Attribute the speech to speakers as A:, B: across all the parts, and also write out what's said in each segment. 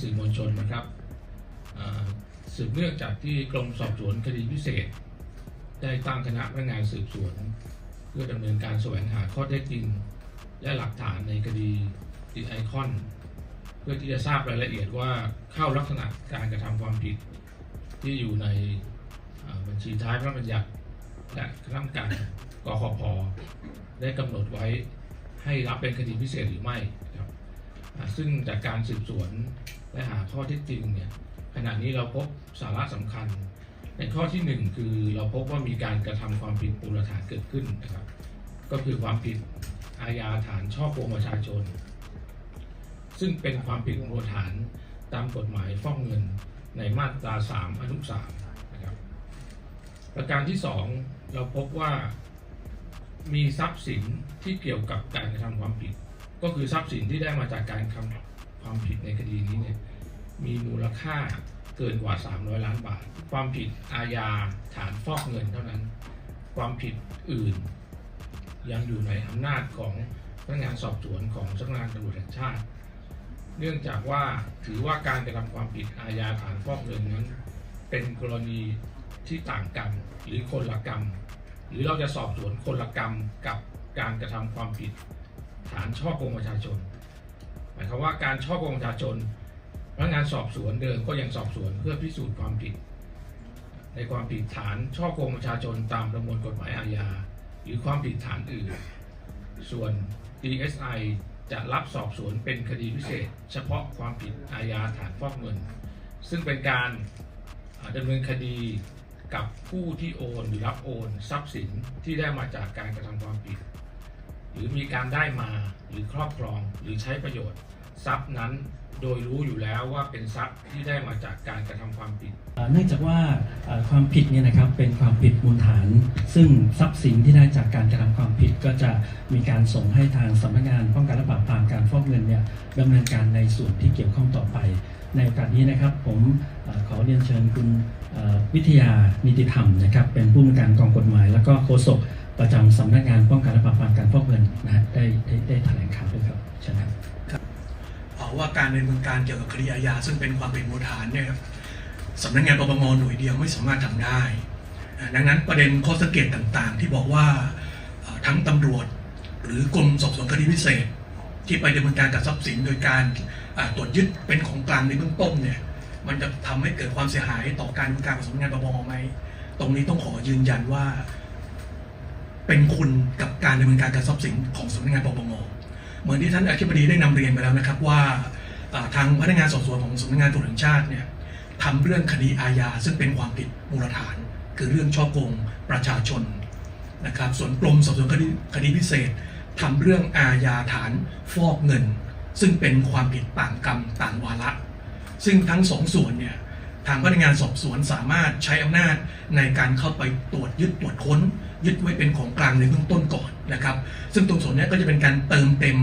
A: สื่อมวลชนนะครับสืบเนื่องจากที่กรมสอบสวนคดีพิเศษ ได้ตั้งคณะพนักงานสืบสวน เพื่อดำเนินการแสวงหาข้อเท็จจริง และหลักฐานในคดีติดไอคอน เพื่อที่จะทราบรายละเอียดว่าเข้าลักษณะการกระทำความผิด ที่อยู่ในบัญชีท้ายพระบัญญัติและคณะกรรมการกขพได้กำหนดไว้ให้รับเป็นคดีพิเศษหรือไม่ครับซึ่งจากการสืบสวน และหาข้อเท็จจริงเนี่ยขณะนี้เราพบสาระสำคัญ ในข้อที่หนึ่งคือเราพบว่ามีการกระทำความผิดมูลฐานเกิดขึ้นนะครับ ก็คือความผิดอาญาฐานช่อโกงประชาชน ซึ่งเป็นความผิดมูลฐานตามกฎหมายฟ้อกเงินในมาตรา 3 อนุ3นะครับ ประการที่ 2 เราพบว่ามีทรัพย์สินที่เกี่ยวกับการกระทำความผิด ก็คือทรัพย์สินที่ได้มาจากการทำ ความผิดในคดีนี้เนี่ยมีมูลค่าเกินกว่า 300 ล้านบาท ความผิดอาญาฐานฟอกเงินเท่านั้น ความผิดอื่น ยังอยู่ในอำนาจของพนักงานสอบสวนของสำนักงานตำรวจแห่งชาติ เนื่องจากว่าถือว่าการกระทำความผิดอาญาฐานฟอกเงินนั้น เป็นกรณีที่ต่างกันหรือคนละกรรม หรือเราจะสอบสวนคนละกรรมกับการกระทำความผิดฐานช่อโกงประชาชนายความว่าการช่อกงประชาชนพนักงานสอบสวนเดิมก็ยังสอบสวนเพื่อพิสูจน์ความผิด ในความผิดฐานช่อกงประชาชนตามประมวลกฎหมายอาญาหรือความผิดฐานอื่น ส่วน DSI จะรับสอบสวนเป็นคดีพิเศษ เฉพาะความผิดอาญาฐานฟอกเงิน ซึ่งเป็นการดำเนินคดีกับผู้ที่โอนหรือรับโอน ทรัพย์สินที่ได้มาจากการกระทำความผิด หรือมีการได้มาหรือครอบครองหรือใช้ประโยชน์ ทรัพย์นั้นโดยรู้อยู่แล้วว่าเป็นทรัพย์ที่ได้มาจากการกระทำความผิด
B: เนื่องจากว่าความผิดเนี่ยนะครับเป็นความผิดมูลฐาน ซึ่งทรัพย์สินที่ได้จากการกระทำความผิดก็จะมีการส่งให้ทางสำนักงานป้องกันและปราบปรามการฟอกเงินเนี่ยดำเนินการในส่วนที่เกี่ยวข้องต่อไป ในโอกาสนี้นะครับผมอขอเรียนเชิญคุณวิทยานิติธรรมนะครับเป็นผู้มีการกองกฎหมาย แล้วก็โฆษก ประจำสำนักงานป้องกันและปราบปรามการฟอกเงินนะฮะได้ได้ได้แถลงข่าวด้วยครับเชิญครับ
C: เอ่อว่าการดำเนินการเกี่ยวกับคดีอาญาซึ่งเป็นความผิดมูลฐานเนี่ยสำนักงานปปงหน่วยเดียวไม่สามารถทำได้ ดังนั้นประเด็นข้อสังเกตต่างๆ ที่บอกว่าทั้งตำรวจ หรือกรมสอบสวนคดีพิเศษ ที่ไปดำเนินการกับทรัพย์สินโดยการตรวจยึดเป็นของกลางในเบื้องต้นเนี่ยมันจะทำให้เกิดความเสียหายต่อการดำเนินการของสำนักงานปปงไหมตรงนี้ต้องขอยืนยันว่า เป็นคุณกับการดำเนินการกับทรัพย์สินของสำนักงานปปงเหมือนที่ท่านอธิบดีได้นำเรียนไปแล้วนะครับว่าทางพนักงานสอบสวนของสำนักงานตำรวจแห่งชาติเนี่ยทำเรื่องคดีอาญาซึ่งเป็นความผิดมูลฐาน คือเรื่องช่อโกงประชาชนนะครับส่วนกรมสอบสวนคดีคดีพิเศษทำเรื่องอาญาฐานฟอกเงิน ซึ่งเป็นความผิดต่างกรรมต่างวาระ ซึ่งทั้งสองส่วนเนี่ยางพนักงานสอบสวนสามารถใช้อำนาจในการเข้าไปตรวจยึดตรวจค้น ยึดไว้เป็นของกลางในเบื้องต้นก่อนนะครับ ซึ่งตรงส่วนนี้ก็จะเป็นการเติมเต็ม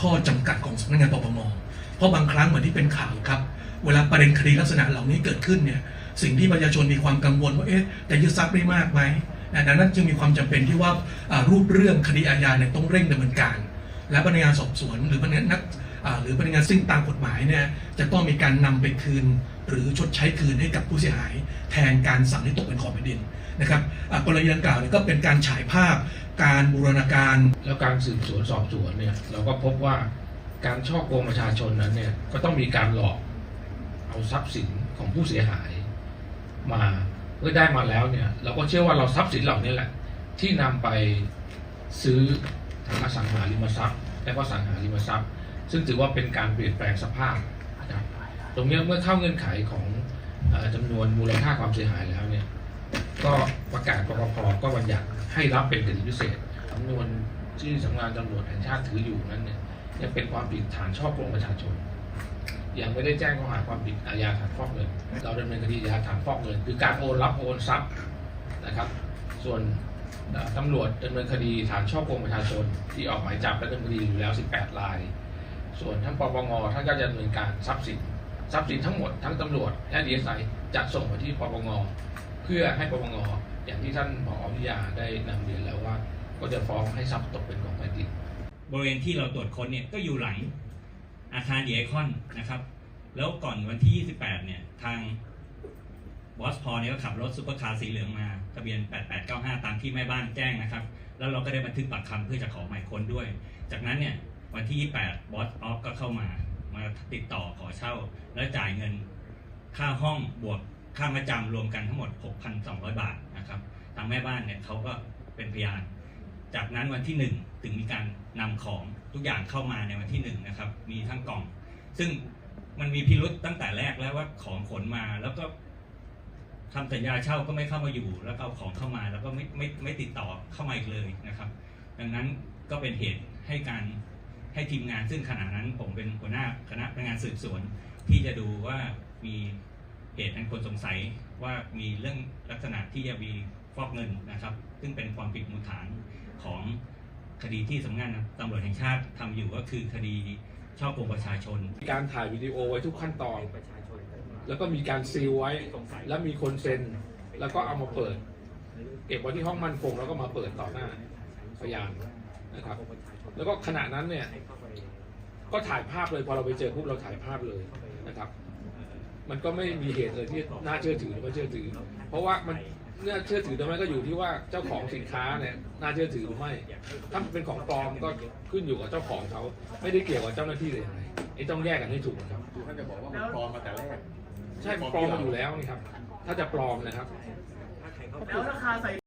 C: ข้อจำกัดของสำนักงานปปงเพราะบางครั้งเหมือนที่เป็นข่าวครับ เวลาประเด็นคดีลักษณะเหล่านี้เกิดขึ้นเนี่ยสิ่งที่ประชาชนมีความกังวลว่าเอ๊ะจะยึดทรัพย์ได้มากไหมดังนั้นจึงมีความจำเป็นที่ว่ารูปเรื่องคดีอาญาเนี่ยต้องเร่งดำเนินการ และพนักงานสอบสวนหรือพนักงานนักหรือพนักงานซึ่งตามกฎหมายเนี่ยจะต้องมีการนำไปคืน หรือชดใช้คืนให้กับผู้เสียหาย แทนการสั่งให้ตกเป็นของแผ่นดินนะครับกรณีดังกล่าวเนี่ยก็เป็นการฉายภาพ การบูรณาการ
A: แล้วการสืบสวนสอบสวนเนี่ยเราก็พบว่าการช่อโกงประชาชนนั้นเนี่ยก็ต้องมีการหลอกเอาทรัพย์สินของผู้เสียหาย มาเมื่อได้มาแล้วเนี่ยเราก็เชื่อว่าเราทรัพย์สินเหล่านี้แหละ ที่นำไปซื้อทางอสังหาริมทรัพย์ และก็สังหาริมทรัพย์ ซึ่งถือว่าเป็นการเปลี่ยนแปลงสภาพ ตรงนี้เมื่อเข้าเงื่อนไขของออจำนวนมูลค่าความเสียหายแล้วเนี่ยก็ประกาศปปพก็บัญญัติให้รับเป็นคดีพิเศษจำนวนที่สำนักงานตำรวจแห่งชาติถืออยู่นั้นเนี่ยยังเป็นความผิดฐานช่อโกงประชาชน ยังไม่ได้แจ้งข้อหาความผิดอาญาฐานฟอกเงิน เราดำเนินคดีอาญาฐานฟอกเงิน คือการโอนรับโอนทรัพย์นะครับ ส่วนตำรวจดำเนินคดีฐานช่อโกงประชาชน ที่ออกหมายจับและดำเนินคดีอยู่แล้ว 18ราย ส่วนท่านปปงท่านก็จะดำเนินการทรัพย์สิน ทรัพย์สินทั้งหมดทั้งตำรวจและดีเอสไอจะส่งไปที่ปปงเพื่อให้ปปงอย่างที่ท่านผอวิยาได้นำเรียนแล้วว่า ก็จะฟ้องให้ทรัพย์ตกเป็นของแผ่นดิน
D: บริเวณที่เราตรวจค้นเนี่ยก็อยู่หลังอาคารเดีไอคอนนะครับ แล้วก่อนวันที่ 28 เนี่ยทางบอสพอเนี่ยก็ขับรถซุปเปอร์คาร์สีเหลืองมาทะเบียน 8895 ตามที่แม่บ้านแจ้งนะครับ แล้วเราก็ได้บันทึกปากคำเพื่อจะขอหมายค้นด้วย จากนั้นเนี่ยวันที่ 28 บอสออฟก็เข้ามา มาติดต่อขอเช่า แล้วจ่ายเงินค่าห้องบวกค่ามาจำรวมกันทั้งหมด 6,200 บาทนะครับทางแม่บ้านเนี่ยเขาก็เป็นพยาน จากนั้นวันที่หนึ่งถึงมีการนำของทุกอย่างเข้ามาในวันที่หนึ่งนะครับ มีทั้งกล่อง ซึ่งมันมีพิรุษตั้งแต่แรกแล้วว่าของขนมาแล้วก็ทำสัญญาเช่าก็ไม่เข้ามาอยู่ แล้วก็เอาของเข้ามาแล้วก็ไม่ไม่ไม่ติดต่อเข้ามาอีกเลยนะครับ ดังนั้นก็เป็นเหตุให้การ ให้ทีมงานซึ่งขณะนั้นผมเป็นหัวหน้าคณะพนักงานสืบสวน ที่จะดูว่ามีเหตุอันควรสงสัยว่ามีเรื่องลักษณะที่จะมีฟอกเงินนะครับ ซึ่งเป็นความผิดมูลฐานของคดีที่สำนักงานตำรวจแห่งชาติทำอยู่ก็คือคดีช่อโกงประชาชน
A: มีการถ่ายวิดีโอไว้ทุกขั้นตอน แล้วก็มีการซีลไว้ แล้วมีคนเซ็น แล้วก็เอามาเปิด เก็บไว้ที่ห้องมั่นคงแล้วก็มาเปิดต่อหน้าพยานนะครับ แล้วก็ขณะนั้นเนี่ย ก็ถ่ายภาพเลยพอเราไปเจอปุ๊บเราถ่ายภาพเลยนะครับ มันก็ไม่มีเหตุเลยที่น่าเชื่อถือหรือไม่เชื่อถือ เพราะว่ามันน่าเชื่อถือตรงนั้นก็อยู่ที่ว่าเจ้าของสินค้าเนี่ยน่าเชื่อถือหรือไม่ถ้ามันเป็นของปลอมก็ขึ้นอยู่กับเจ้าของเขาไม่ได้เกี่ยวกับเจ้าหน้าที่เลยยังไงไอ้ต้องแยกกันให้ถูกนะครับ
E: คือท่านจะบอกว่ามันปลอมมาแต่แรก
A: ใช่ปลอมมาอยู่แล้วนี่ครับ ถ้าจะปลอมนะครับ
F: แล้วราคาใส่